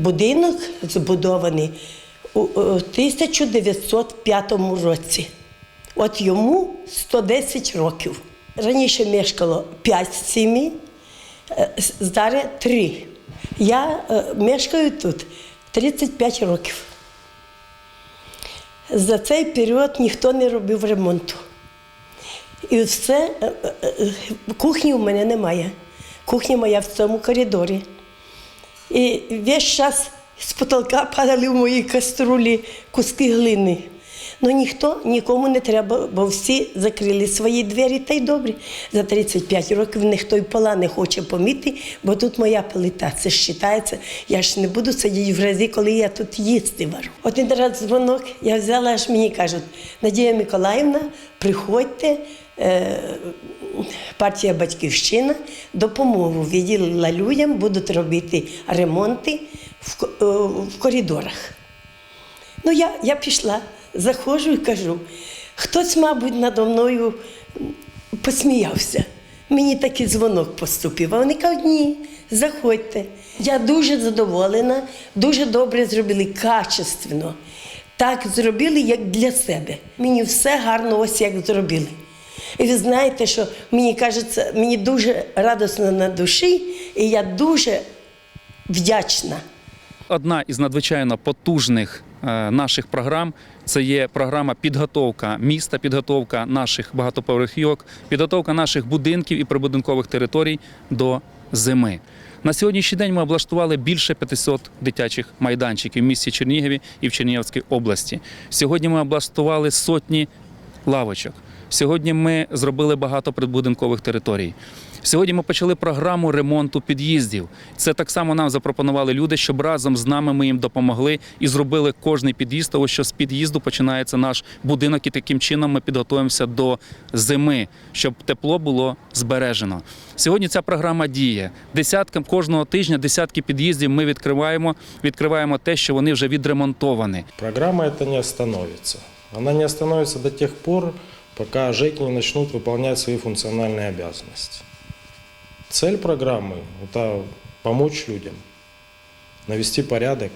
будинок збудований у у 1905 році. От йому 110 років. Раніше мешкало 5 сімей, е, зараз 3. Я е, мешкаю тут 35 років. За цей період ніхто не робив ремонту. І все, е, е, е, кухні у мене немає. Кухня моя в цьому коридорі. І весь час з потолка падали в мої каструлі куски глини. Ну ніхто нікому не треба, бо всі закрили свої двері та й добре. За 35 років ніхто й пола не хоче поміти, бо тут моя плита. Це ж вважається. Я ж не буду сидіти в грязі, коли я тут їсти вару. Один раз дзвонок я взяла, аж мені кажуть, Надія Миколаївна, приходьте. Е, партія Батьківщина допомогу виділила людям, будуть робити ремонти в, е, в коридорах. Ну, я, я пішла, заходжу і кажу, хтось, мабуть, надо мною посміявся. Мені такий дзвонок поступив. А вони кажуть, ні, заходьте. Я дуже задоволена, дуже добре зробили, качественно. Так зробили, як для себе. Мені все гарно ось як зробили. І ви знаєте, що мені кажеться, мені дуже радісно на душі, і я дуже вдячна. Одна із надзвичайно потужних наших програм це є програма підготовка міста, підготовка наших багатоповерхівок, підготовка наших будинків і прибудинкових територій до зими. На сьогоднішній день ми облаштували більше 500 дитячих майданчиків в місті Чернігові і в Чернігівській області. Сьогодні ми облаштували сотні лавочок. Сьогодні ми зробили багато прибудинкових територій. Сьогодні ми почали програму ремонту під'їздів. Це так само нам запропонували люди, щоб разом з нами ми їм допомогли і зробили кожний під'їзд, тому що з під'їзду починається наш будинок, і таким чином ми підготуємося до зими, щоб тепло було збережено. Сьогодні ця програма діє. Десяткам кожного тижня десятки під'їздів ми відкриваємо. Відкриваємо те, що вони вже відремонтовані. Программа эта не остановится. Она не остановится до тех пор, пока ЖЭКи не начнут выполнять свои функциональные обязанности. Цель программы – это помочь людям, навести порядок.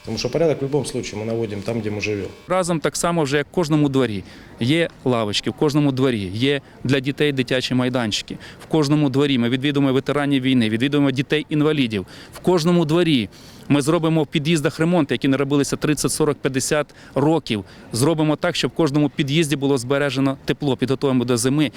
Потому что порядок в любом случае мы наводим там, где мы живем. Разом так само вже як в кожному дворі. Є лавочки, в кожному дворі, є для дітей дитячі майданчики. В кожному дворі ми відвідуємо ветеранів війни, відвідуємо дітей-інвалідів. В кожному дворі ми зробимо в під'їздах ремонти, які не робилися 30, 40, 50 років. Зробимо так, щоб в кожному під'їзді було збережено тепло, підготуємо до зими.